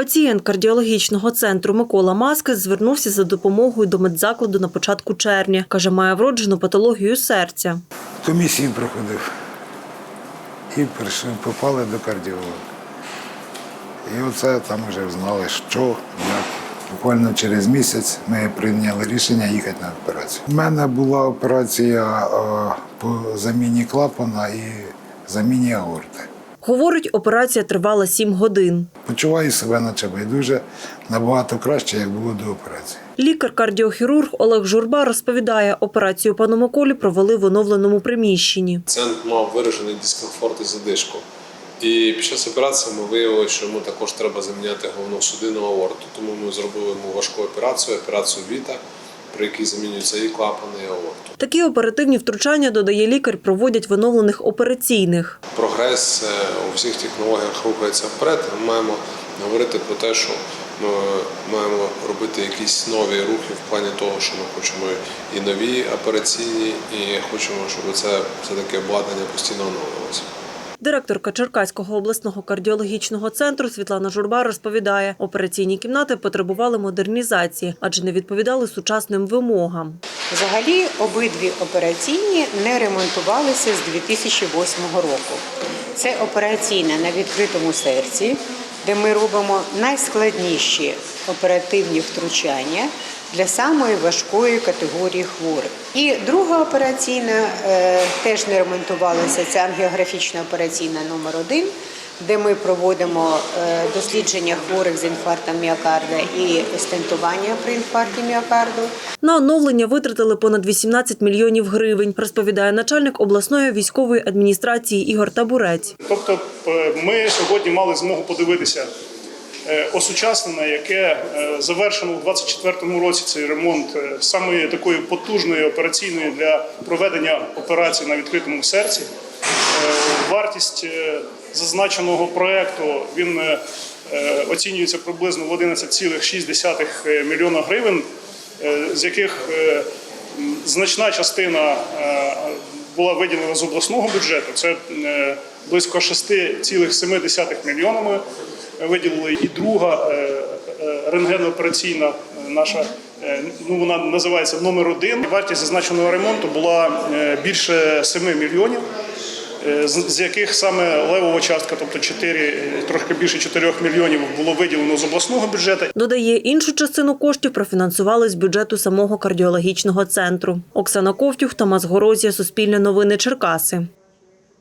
Пацієнт кардіологічного центру Микола Маскес звернувся за допомогою до медзакладу на початку червня. Каже, має вроджену патологію серця. Комісію проходив. І попали до кардіолога. І оце там вже знали, що, як. Буквально через місяць ми прийняли рішення їхати на операцію. У мене була операція е, по заміні клапана і заміні аорти. Говорить, операція тривала 7 годин. Почуваю себе наче байдуже, набагато краще, як було до операції. Лікар-кардіохірург Олег Журба розповідає, операцію пану Миколі провели в оновленому приміщенні. Пацієнт мав виражений дискомфорт і задишку. І під час операції ми виявили, що йому також треба заміняти головну судинну аорту. Тому ми зробили йому важку операцію, операцію Віта, при якій замінюються і клапани, і аорту. Такі оперативні втручання, додає лікар, проводять в оновлених операційних. Прогрес е, у всіх технологіях рухається вперед. Ми маємо говорити про те, що ми маємо робити якісь нові рухи в плані того, що ми хочемо і нові операційні, і хочемо, щоб це все-таки обладнання постійно оновлювалося. Директорка Черкаського обласного кардіологічного центру Світлана Журба розповідає, операційні кімнати потребували модернізації, адже не відповідали сучасним вимогам. Взагалі обидві операційні не ремонтувалися з 2008 року. Це операційна на відкритому серці, де ми робимо найскладніші оперативні втручання для самої важкої категорії хворих. І друга операційна е, теж не ремонтувалася. Це ангіографічна операційна номер 1 де ми проводимо е, дослідження хворих з інфарктом міокарда і стентування при інфаркті міокарду. На оновлення витратили понад 18 мільйонів гривень, розповідає начальник обласної військової адміністрації Ігор Табурець. Тобто е, ми сьогодні мали змогу подивитися осучаснене, яке е, завершено у 2024 році цей ремонт е, самої такої потужної операційної для проведення операцій на відкритому серці. Е, Вартість е, зазначеного проекту він е, е, оцінюється приблизно в 11,6 мільйона гривень, е, з яких е, значна частина е, була виділена з обласного бюджету. Це е, близько 6,7 мільйонами виділили. І друга е, е, рентгеноопераційна наша. Ну, вона називається номер один. Вартість зазначеного ремонту була більше 7 мільйонів, з з яких саме левова частка, тобто 4, е, трошки більше 4 мільйонів, було виділено з обласного бюджету. Додає, іншу частину коштів профінансували з бюджету самого кардіологічного центру. Оксана Ковтюх, Тамас Горозія, Суспільне новини Черкаси.